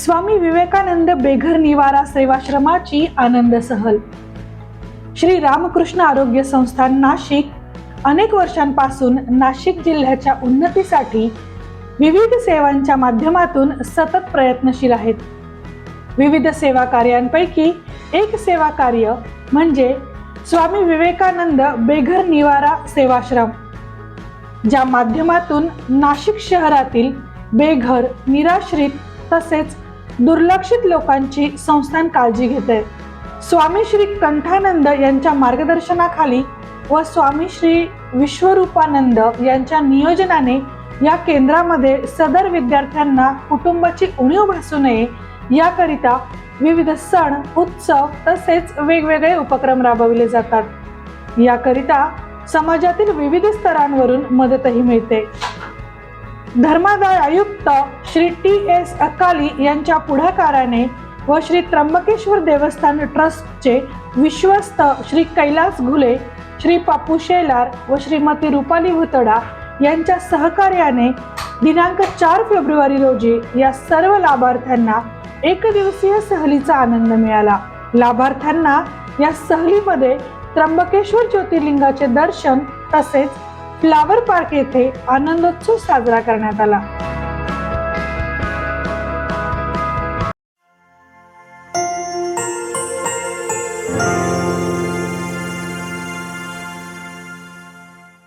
स्वामी विवेकानंद बेघर निवारा सेवाश्रमाची आनंद सहल. श्री रामकृष्ण आरोग्य संस्थान नाशिक. अनेक वर्षांपासून नाशिक जिल्ह्याच्या उन्नतीसाठी विविध सेवांच्या माध्यमातून सतत प्रयत्नशील आहेत. विविध सेवा कार्यांपैकी एक सेवा कार्य म्हणजे स्वामी विवेकानंद बेघर निवारा सेवाश्रम ज्या माध्यमातून नाशिक शहरातील बेघर निराश्रित तसेच दुर्लक्षित लोकांची संस्थान काळजी घेते. स्वामी श्री कंठानंद यांच्या मार्गदर्शनाखाली व स्वामी श्री विश्वरूपानंद यांच्या नियोजनाने या केंद्रामध्ये सदर विद्यार्थ्यांना कुटुंबाची उणीव भासू नये याकरिता विविध सण उत्सव तसेच वेगवेगळे उपक्रम राबविले जातात. याकरिता समाजातील विविध स्तरांवरून मदतही मिळते. धर्मादाय आयुक्त श्री टी एस अकाली यांच्या पुढाकाराने व श्री त्र्यंबकेश्वर देवस्थान ट्रस्टचे विश्वस्त श्री कैलास घुले श्री पापू शेलार व श्रीमती रुपाली भुतडा यांच्या सहकार्याने दिनांक चार फेब्रुवारी रोजी या सर्व लाभार्थ्यांना एक दिवसीय सहलीचा आनंद मिळाला. लाभार्थ्यांना या सहलीमध्ये त्र्यंबकेश्वर ज्योतिर्लिंगाचे दर्शन तसेच फ्लावर पार्क येथे आनंदोत्सव साजरा करण्यात आला.